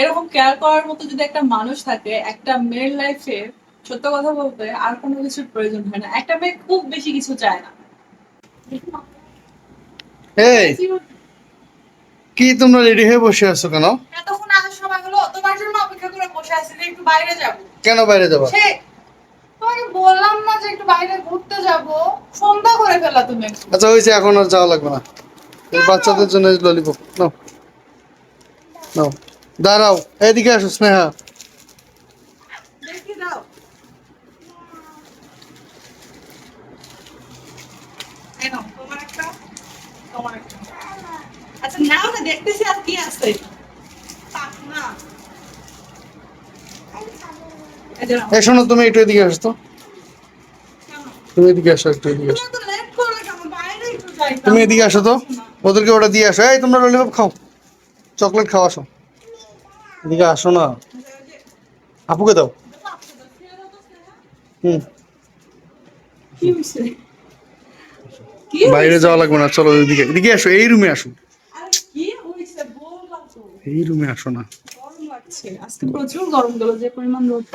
এরকম কেয়ার করার মতো যদি একটা মানুষ থাকে একটা মেয়ের লাইফে সত্য কথা বলতে আর কোনো কিছুর প্রয়োজন হয় না। একটা মেয়ে খুব বেশি কিছু চায় না। এই কি তোমরা রেডি হয়ে বসে আছো কেন? এতক্ষণ আসার সময় হলো তোমার জন্য অপেক্ষা করে বসে আছি একটু বাইরে যাব। কেন বাইরে যাবা? সে তোমাকে বললাম না যে একটু বাইরে ঘুরতে যাব। সন্ধ্যা করে ফেলা তুমি। আচ্ছা হয়েছে এখন আর যাওয়া লাগবে না। বাচ্চাদের জন্য ললিপপ নাও। নাও। দাঁড়াও এদিকে আসো স্নেহা। আচ্ছা নাও না দেখতেছি আর কি আছে। এই যে নাও। এই শোনো তুমি একটু এদিকে আসো তো। তুমি এদিকে আসো একটু এদিকে আসো। তুমি এদিকে আসো তো। ওদেরকে ওটা দিয়ে আসো। এই তোমরা ললিপপ খাও। চকলেট খাও আসো। এদিকে আসো না। আপুকে দাও। হুম। কি হইছে? কি বাইরে যাওয়া লাগবে না চলো এদিকে এদিকে আসো এই রুমে আসো। আরে কি হইছে? বললাম তো। এই রুমে আসো না। আজকে প্রচুর গরম গেল যে পরিমাণ রোদ।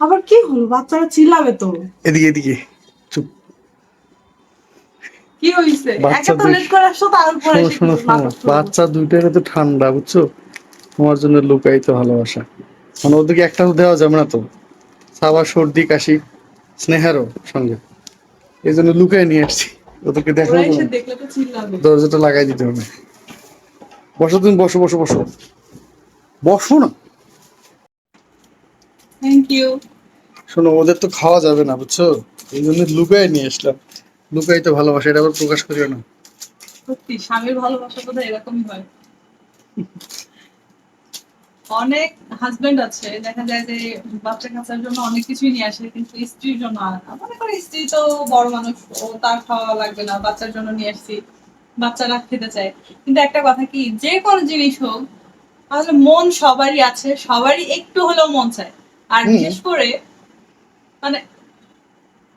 আবার কি হলো? বাচ্চারা চিল্লাবে তো। এদিকে এদিকে চুপ। কি হইছে? বাচ্চা তো লেট করে আসছো তার উপরে শোনো শোনো। বাচ্চা দুইটার তো ঠান্ডা বুঝছ? তোমার জন্য লুকাইতে ভালোবাসা। মানে ওদেরকে একটাও দেওয়া যাবে না তো। সাবার সর্দি কাশি স্নেহারও সঙ্গে। এই জন্য লুকাই নিয়ে আসছি। ওদেরকে চিল্লাবে। দরজাটা লাগাই দিতে হবে। বসো তুমি বসো বসো বসো। বসো না। থ্যাংক ইউ শোনো ওদের তো খাওয়া যাবে না বুঝছ? এই জন্য লুকাই নিয়ে আসলাম। লুকাই তো ভালোবাসা এটা আবার প্রকাশ করিও না। সত্যি স্বামীর ভালোবাসা এরকমই হয়। অনেক হাজবেন্ড আছে দেখা যায় যে বাচ্চা কাচ্চার জন্য অনেক কিছুই নিয়ে আসে কিন্তু স্ত্রীর জন্য আনে না। মনে করে স্ত্রী তো বড় মানুষ ও তার খাওয়া লাগবে না বাচ্চার জন্য নিয়ে আসছি বাচ্চারা খেতে চায়। কিন্তু একটা কথা কি যে কোনো জিনিস হোক তাহলে মন সবারই আছে সবারই একটু হলেও মন চায়। আর বিশেষ করে মানে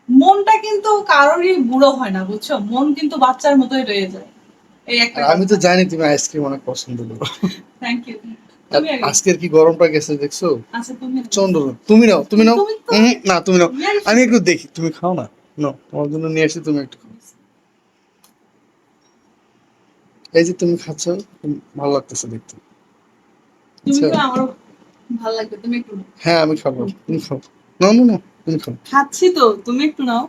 মনটা কিন্তু কারোরই বুড়ো হয় না বুঝছ? মন কিন্তু বাচ্চার মতোই রয়ে যায়। এই একটা আমি তো জানি তুমি আইসক্রিম অনেক পছন্দ করো। থ্যাংক ইউ আজকের কি গরমটা গেছে দেখছ? আচ্ছা তুমি চন্দ্র তুমি নাও তুমি নাও। না তুমি নাও। আমি একটু দেখি তুমি খাও না। নাও তোমার জন্য নিয়ে আসি তুমি একটু এই যে তুমি খাচ্ছ ভালো লাগতেছে দেখতে। আচ্ছা। হ্যাঁ আমি খাব তুমি খাও। নাও না না তুমি খাও। খাচ্ছি তো তুমি একটু নাও।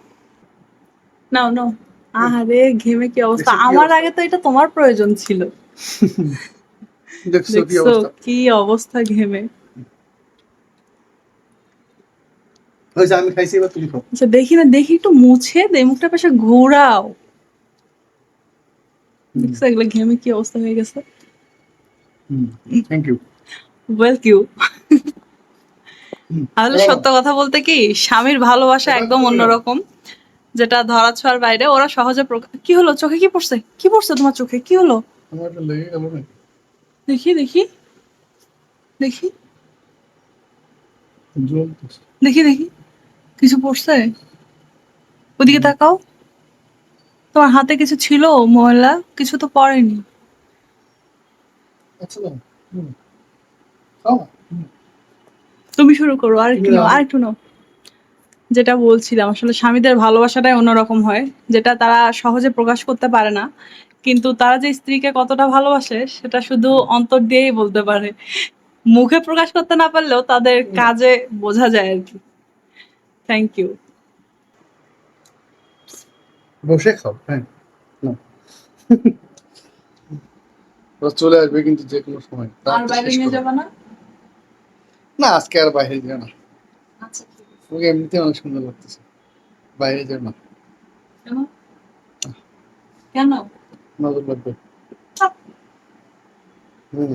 নাও নাও। আরে ঘেমে কি অবস্থা? আমার আগে তো এটা তোমার প্রয়োজন ছিল। দেখছ কি অবস্থা ঘেমে আমি খাইছি এবার তুমি খাও। আচ্ছা দেখি না দেখি একটু মুছে দে মুখটা পাশে ঘোরাও। দেখছ এগুলো ঘেমে কি অবস্থা হয়ে গেছে? থ্যাংক ইউ ওয়েল কিউ আসলে সত্য কথা বলতে কি স্বামীর ভালোবাসা একদম অন্যরকম যেটা ধরা ছোঁয়ার বাইরে ওরা সহজে কি হলো? চোখে কি পড়ছে? কি পড়ছে তোমার চোখে? কি হলো? আমার লেগে গেল না দেখি দেখি। দেখি। দেখি দেখি। কিছু পড়ছে? ওদিকে তাকাও। তোমার হাতে কিছু ছিল ময়লা? কিছু তো পড়েনি। আচ্ছা। তুমি শুরু করো আর একটু নাও। আর একটু নাও। যেটা বলছিলাম আসলে স্বামীদের ভালোবাসাটাই অন্যরকম হয় যেটা তারা সহজে প্রকাশ করতে পারে না। কিন্তু তারা যে স্ত্রীকে কতটা ভালোবাসে সেটা শুধু অন্তর দিয়েই বলতে পারে। মুখে প্রকাশ করতে না পারলেও তাদের কাজে বোঝা যায় আর কি। থ্যাংক ইউ বসে খাও হ্যাঁ চলে আসবে কিন্তু যে কোনো সময়। আর বাইরে নিয়ে যাবে না? না আজকে আর বাইরে যাবে না। আচ্ছা ওকে এমনিতে অনেক সুন্দর লাগতেছে। বাইরে যাবে না। কেন? কেন? নজর লাগবে হুম।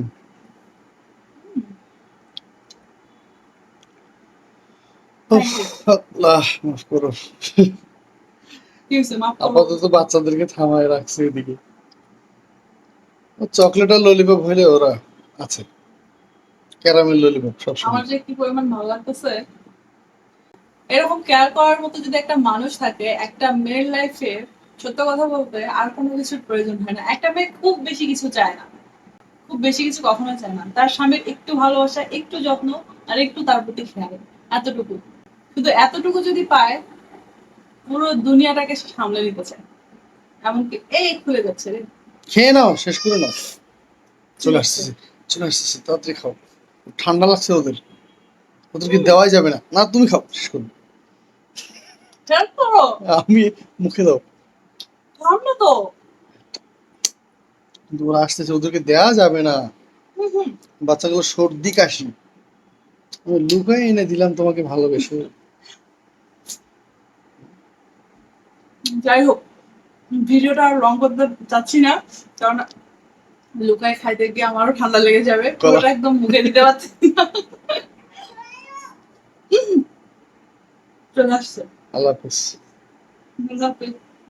আপাতত বাচ্চাদেরকে থামায় রাখছে এদিকে। চকলেট আর ললিপপ হইলে ওরা আছে। ক্যারামেল ললিপপ আমার সবসময় যে কি পরিমাণ ভালো লাগতেছে। এরকম কেয়ার করার মতো যদি একটা মানুষ থাকে একটা মেয়ের লাইফে সত্য কথা বলতে আর কোনো কিছুর প্রয়োজন হয় না। একটা মেয়ে খুব বেশি কিছু চায় না। খুব বেশি কিছু কখনো চায় না। তার স্বামীর একটু ভালোবাসা একটু যত্ন আর একটু তার প্রতি খেয়াল এতটুকু। শুধু এতটুকু যদি পায় পুরো দুনিয়াটাকে সে সামলে নিতে চায়। এমনকি এই খুলে যাচ্ছে রে। খেয়ে নাও শেষ করে নাও। চলে আসতেছে চলে আসতেছে। তাড়াতাড়ি খাও। ঠান্ডা লাগছে ওদের। ওদেরকে দেওয়াই যাবে না। না তুমি খাও শেষ করো। আমি মুখে দাও ঠান্ডা তো। কিন্তু ওরা আসতেছে ওদেরকে দেওয়া যাবে না। বাচ্চাগুলো সর্দি কাশি। লুকাই এনে দিলাম তোমাকে ভালোবেসে। যাই হোক ভিডিওটা আর রং করতে চাচ্ছি না কারণ লুকায় খাইতে গিয়ে আমারও ঠান্ডা লেগে যাবে। পুরোটা একদম মুখে দিতে পারছি না। চলে আসছে। আল্লাহ হাফেজ। আল্লাহ হাফেজ।